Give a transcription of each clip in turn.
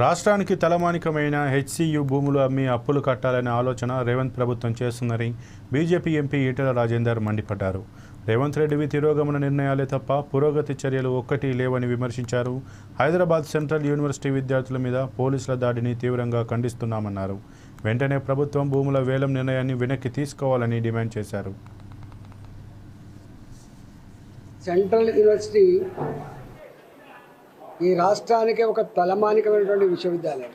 రాష్ట్రానికి తలమానికమైన హెచ్సియు భూములు అమ్మి అప్పులు కట్టాలనే ఆలోచన రేవంత్ ప్రభుత్వం చేస్తుందని బీజేపీ ఎంపీ ఈటెల రాజేందర్ మండిపడ్డారు. రేవంత్ రెడ్డివి తిరోగమన నిర్ణయాలే తప్ప పురోగతి చర్యలు ఒక్కటి లేవని విమర్శించారు. హైదరాబాద్ సెంట్రల్ యూనివర్సిటీ విద్యార్థుల మీద పోలీసుల దాడిని తీవ్రంగా ఖండిస్తున్నామన్నారు. వెంటనే ప్రభుత్వం భూముల వేలం నిర్ణయాన్ని వెనక్కి తీసుకోవాలని డిమాండ్ చేశారు. సెంట్రల్ యూనివర్సిటీ ఈ రాష్ట్రానికే ఒక తలమానికమైనటువంటి విశ్వవిద్యాలయం.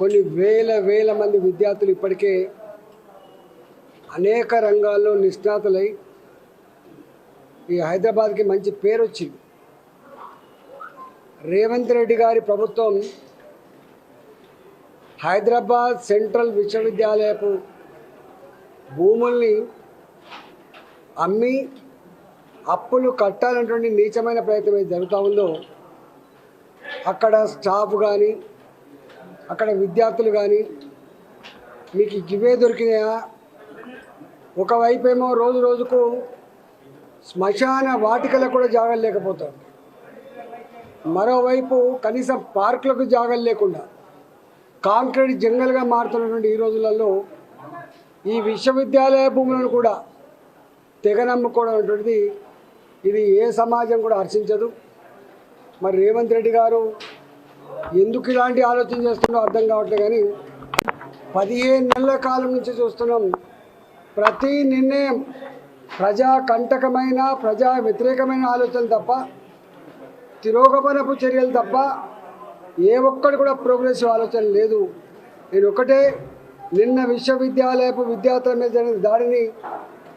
కొన్ని వేల వేల మంది విద్యార్థులు ఇప్పటికే అనేక రంగాల్లో నిష్ణాతులై ఈ హైదరాబాద్కి మంచి పేరు వచ్చింది రేవంత్ రెడ్డి గారి ప్రభుత్వం హైదరాబాద్ సెంట్రల్ విశ్వవిద్యాలయపు భూముల్ని అమ్మి అప్పులు కట్టాలన్నటువంటి నీచమైన ప్రయత్నం ఏది జరుగుతూ ఉందో అక్కడ స్టాఫ్ కానీ అక్కడ విద్యార్థులు కానీ మీకు ఇవే దొరికినాయా? ఒకవైపు ఏమో రోజు రోజుకు శ్మశాన వాటికలకు కూడా జాగాలు లేకపోతాం మరోవైపు కనీసం పార్కులకు జాగాలు లేకుండా కాంక్రీట్ జంగల్గా మారుతున్నటువంటి ఈ రోజులలో ఈ విశ్వవిద్యాలయ భూములను కూడా తెగ నమ్ముకోవడం అనేటువంటిది ఇది ఏ సమాజం కూడా హర్షించదు. మరి రేవంత్ రెడ్డి గారు ఎందుకు ఇలాంటి ఆలోచన చేస్తుండో అర్థం కావట్లేదు కానీ పదిహేను నెలల కాలం నుంచి చూస్తున్నాం. ప్రతి నిర్ణయం ప్రజా కంటకమైన ప్రజా వ్యతిరేకమైన ఆలోచన తప్ప తిరోగమనపు చర్యలు తప్ప ఏ ఒక్కటి కూడా ప్రోగ్రెసివ్ ఆలోచన లేదు. నేను ఒకటే నిన్న విశ్వవిద్యాలయపు విద్యార్థుల మీద జరిగిన దాడిని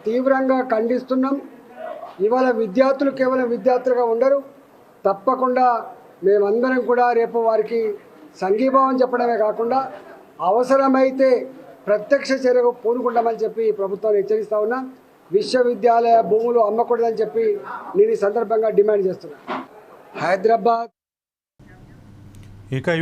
తీవ్రంగా ఖండిస్తున్నాం. ఇవాళ విద్యార్థులు కేవలం విద్యార్థులుగా ఉండరు. తప్పకుండా మేమందరం కూడా రేపు వారికి సంఘీభావం చెప్పడమే కాకుండా అవసరమైతే ప్రత్యక్ష చర్యకు పూనుకుంటామని చెప్పి ప్రభుత్వాన్ని హెచ్చరిస్తా ఉన్నా. విశ్వవిద్యాలయ భూములు అమ్మకూడదని చెప్పి నేను ఈ సందర్భంగా డిమాండ్ చేస్తున్నా. హైదరాబాద్ ఇక